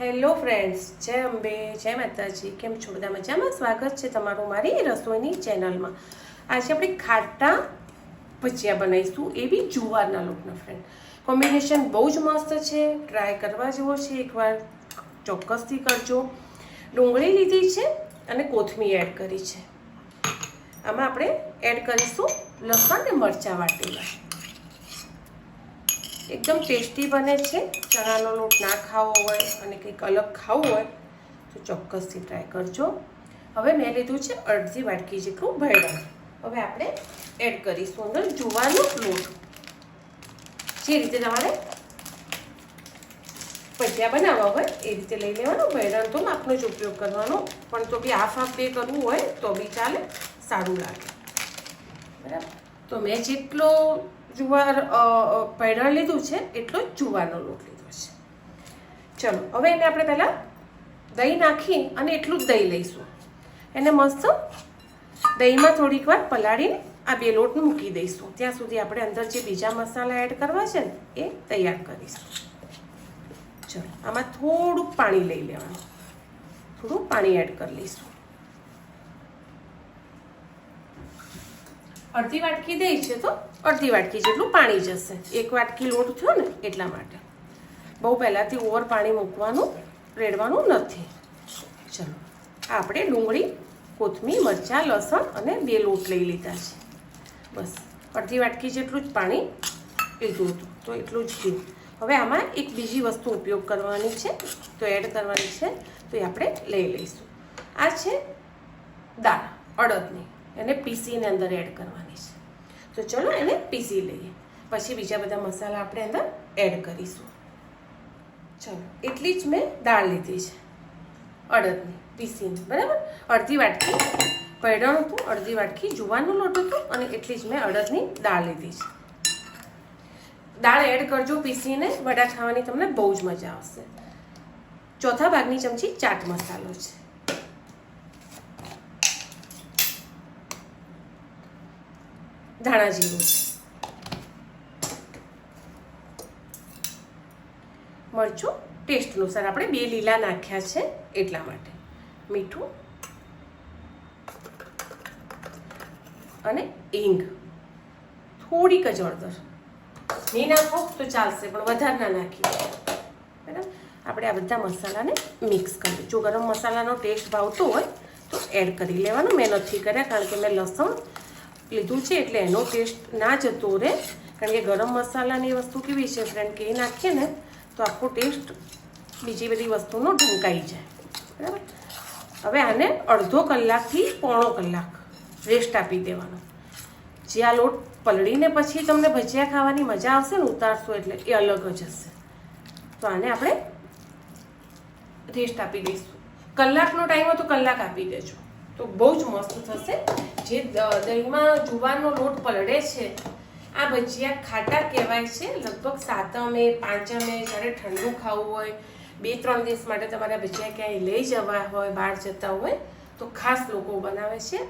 Hello friends, જય અંબે, જય માતાજી. કેમ છો બધા મજામાં? સ્વાગત છે તમારું મારી રસોઈની ચેનલમાં. આજે આપણે ખાટા ભજીયા બનાવીશું, એ બી જુવારના લોટના ફ્રેન્ડ કોમ્બિનેશન બહુ જ મસ્ત છે. ટ્રાય કરવા જેવો છે એકવાર. ચોક્કસથી કરજો. ડુંગળી લીધી છે અને કોથમીર એડ કરી છે. આમાં આપણે એડ કરીશું લસણ ને મરચાં વાટેલા. એકદમ ટેસ્ટી બને છે. ચણાનો લોટ ના ખાવો હોય અને કંઈક અલગ ખાવું હોય, તો ચોક્કસથી ટ્રાય કરજો. હવે મેં લીધું છે અડધી વાટકી જેટલું ભેળણ હવે આપણે એડ કરીશું અંદર જુવાનો લોટ. જે રીતે તમારે ભજીયા બનાવવા હોય, એ રીતે લઈ લેવાનું. ભૈરણ તો માપનો જ ઉપયોગ કરવાનો. પણ તો બી હાફ હાફ બે કરવું હોય, તો બી ચાલે, સારું લાગે. બરાબર? તો મેં જેટલો જુવાર ભેળણ લીધું છે એટલો જ જુવારનો લોટ લીધો છે. ચલો, હવે એને આપણે પહેલાં દહીં નાખી અને એટલું જ દહીં લઈશું. એને મસ્ત દહીંમાં થોડીક વાર પલાળીને આ બે લોટ મૂકી દઈશું. ત્યાં સુધી આપણે અંદર જે બીજા મસાલા એડ કરવા છે ને, એ તૈયાર કરીશું. ચલો, આમાં થોડુંક પાણી લઈ લેવાનું. થોડું પાણી એડ કરી લઈશું. અડધી વાટકી દહીં છે તો અડધી વાટકી જેટલું પાણી જશે. એક વાટકી લોટ થયો ને એટલા માટે. બહુ પહેલાંથી ઓવર પાણી મૂકવાનું, રેડવાનું નથી. ચલો, આપણે ડુંગળી, કોથમીર, મરચાં, લસણ અને બે લોટ લઈ લીધા છે. બસ, અડધી વાટકી જેટલું જ પાણી લીધું હતું. તો એટલું જ ઘી હવે આમાં એક બીજી વસ્તુ ઉપયોગ કરવાની છે, તો એડ કરવાની છે, તો એ આપણે લઈ લઈશું. આ છે દાળ અડદની. એને પીસીને અંદર એડ કરવાની છે. તો ચલો એને પીસી લઈએ. પછી બીજા બધા મસાલા આપણે અંદર એડ કરીશું. ચલો, એટલી જ મેં દાળ લીધી છે. અડદની પીસીને બરાબર? અડધી વાટકી પૈડણ હતું, અડધી વાટકી જુવાનો લોટ હતો અને એટલી જ મેં અડદની દાળ લીધી છે. દાળ એડ કરજો પીસીને વડા ખાવાની તમને બહુ જ મજા આવશે. ચોથા ભાગની ચમચી ચાટ મસાલો છે. ધાણા જીરું મરચું ટેસ્ટ અનુસાર આપણે બે લીલા નાખ્યા છે એટલા માટે. મીઠું અને હિંગ. થોડીક જ હળદર. નહીં નાખો તો ચાલશે, પણ વધારે ના નાખીએ બરાબર? આપણે આ બધા મસાલાને મિક્સ કરીએ જો ગરમ મસાલાનો ટેસ્ટ ભાવતો હોય તો એડ કરી લેવાનો. મેં નથી કર્યા કારણ કે મેં લસણ લીધું છે એટલે એનો ટેસ્ટ ના જતો રહે. કારણ કે ગરમ મસાલાની વસ્તુ કેવી છે ફ્રેન્ડ કે એ નાખીએ ને તો આખો ટેસ્ટ બીજી બધી વસ્તુનો ઢંકાઈ જાય. બરાબર? હવે આને અડધો કલાકથી પોણો કલાક રેસ્ટ આપી દેવાનો. જે આ લોટ પલળીને પછી તમને ભજીયા ખાવાની મજા આવશે ને ઉતારશો એટલે એ અલગ જ હશે. તો આને આપણે રેસ્ટ આપી દઈશું. કલાકનો ટાઈમ હોય તો કલાક આપી દેજો. તો બહુ જ મસ્ત થશે જે દહીંમાં જુવારનો લોટ પલળે છે, આ ભજીયા ખાટા કહેવાય છે. લગભગ સાતમે, પાંચમે જ્યારે ઠંડુ ખાવું હોય બે ત્રણ દિવસ માટે તમારે ભજીયા ક્યાંય લઈ જવા હોય, બહાર જતા હોય, તો ખાસ લોકો બનાવે છે.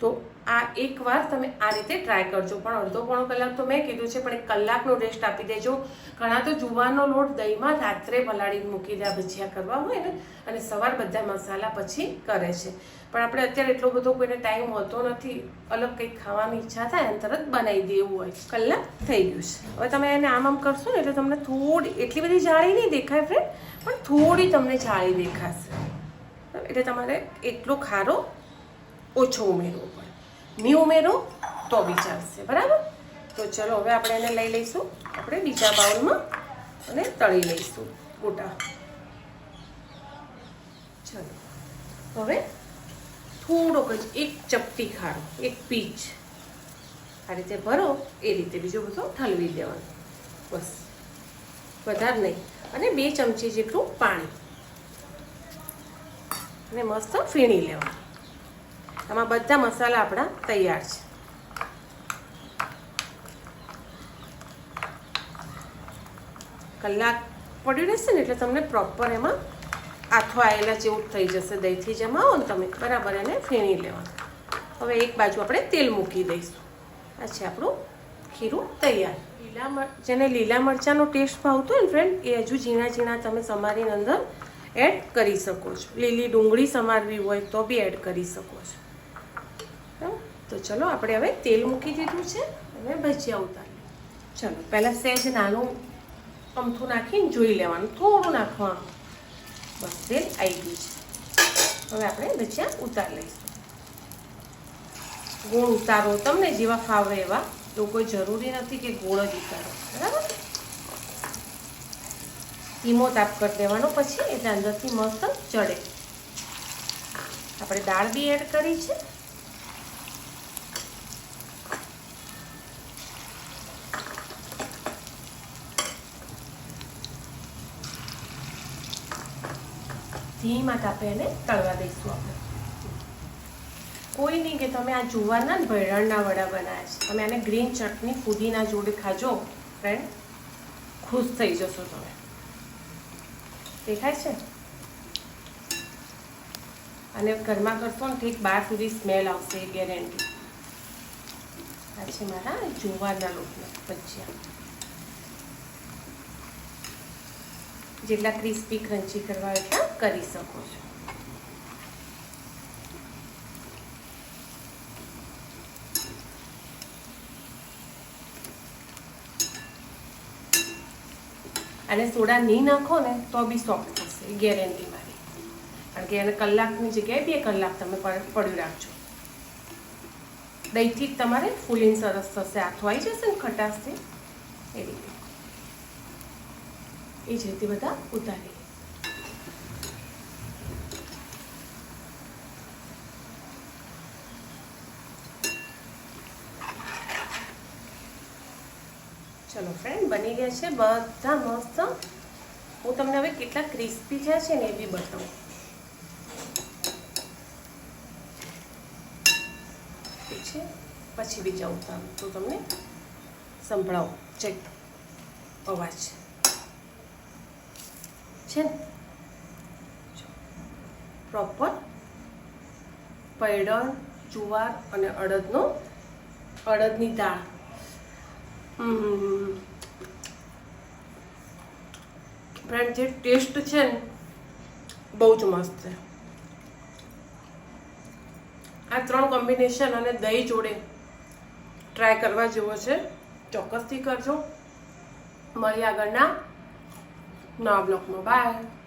તો આ એકવાર તમે આ રીતે ટ્રાય કરજો. પણ અડધો પોણો કલાક તો મેં કીધું છે, પણ એક કલાકનો રેસ્ટ આપી દેજો. ઘણા તો જુવારનો લોટ દહીંમાં રાત્રે પલાળીને મૂકી દે ભજીયા કરવા હોય ને, અને સવાર બધા મસાલા પછી કરે છે. પણ આપણે અત્યારે એટલો બધો કોઈને ટાઈમ હોતો નથી, અલગ કંઈક ખાવાની ઈચ્છા થાય અને તરત બનાવી દેવું હોય. કલાક થઈ ગયું છે. હવે તમે એને આમ આમ કરશો ને એટલે તમને થોડી, એટલી બધી જાળી નહીં દેખાય ફ્રેન્ડ પણ થોડી તમને જાળી દેખાશે. એટલે તમારે એટલો ખારો ઓછો ઉમેરવો પડે. મી ઉમેરો તો બી ચાલશે, બરાબર? તો ચલો હવે આપણે એને લઈ લઈશું. આપણે બીજા બાઉલમાં અને તળી લઈશું ગોટા. ચલો. હવે થોડોક જ, એક ચપટી ખાડો, એક પીચ આ રીતે ભરો, એ રીતે બીજો બધો ઠલવી દેવાનો. બસ. વધારે નહીં. અને બે ચમચી જેટલું પાણી. અને મસ્ત ફીણી લેવાનું. આમાં બધા મસાલા આપણા તૈયાર છે. કલાક પડ્યું રહેશે ને એટલે તમને પ્રોપર એમાં આથો આવેલા જેવું થઈ જશે. દહીંથી જમાવો ને તમે. બરાબર, એને ફીણી લેવાનું. હવે એક બાજુ આપણે તેલ મૂકી દઈશું. આ છે આપણું ખીરું તૈયાર. લીલા જેને લીલા મરચાંનો ટેસ્ટ ભાવતો હોય ને ફ્રેન્ડ એ હજુ ઝીણા ઝીણા તમે સમારીની અંદર એડ કરી શકો છો. લીલી ડુંગળી સમારવી હોય તો બી એડ કરી શકો છો? તો ચલો આપણે હવે તેલ મૂકી દીધું છે અને ભજીયા ઉતારી ચલો, પહેલાં સહેજ નાનું અમથું નાખીને જોઈ લેવાનું, થોડું નાખવાનું. બસ તેલ આવી ગયું છે. હવે આપણે ભજીયા ઉતારી લઈશું. ગોળ ઉતારો, તમને જેવા ફાવે એવા એવું કોઈ જરૂરી નથી કે ગોળ જ ઉતારો. બરાબર? ધીમો તાપ કરી દેવાનો પછી એટલે અંદરથી મસ્ત ચડે. આપણે દાળ બી એડ કરી છે. ધીમા તાપે એને તળવા દઈશું આપણે. કોઈ નહીં કે તમે આ જુવારના ને ભેળણના વડા બનાવ્યા છે. તમે આને ગ્રીન ચટણી, ફુદીના જોડે ખાજો ફ્રેન્ડ ખુશ થઈ જશો તમે. દેખાય છે? અને ઘરમાં કરશો ને ઠીક બહાર સુધી સ્મેલ આવશે ગેરંટી આ છે મારા જુવારના લોટના ભજીયા. જેટલા ક્રિસ્પી ક્રન્ચી કરવા એટલા કરી શકો છો. અને સોડા નહીં નાખો ને તો બી સોફ્ટ થશે ગેરંટી મારી. કારણ કે એને કલાકની જગ્યાએ બે કલાક તમે પડ- પડ્યું રાખજો. દહીંથી જ તમારે ફૂલીને સરસ થશે. આથો આવી જશે ને ખટાશથી? એ રીતે. એ જ રીતે બધા ઉતારી ચલો ફ્રેન્ડ બની ગયા છે બધા મસ્ત. હું તમને હવે કેટલા ક્રિસ્પી થયા છે ને એ બી બતાવું. ઠીક છે? પછી બીજા ઉતારું. તો તમને સંભળાવું. ચેક. અવાજ. છે પ્રોપર પૈડણ જુવાર અને અડદનો, અડદની દાળ. ફ્રેન્ડ જે ટેસ્ટ છે ને, બહુ જ મસ્ત છે. આ ત્રણ કોમ્બિનેશન અને દહીં જોડે ટ્રાય કરવા જેવો છે. ચોક્કસથી કરજો. મળી આગળના na vlog mo. Bye!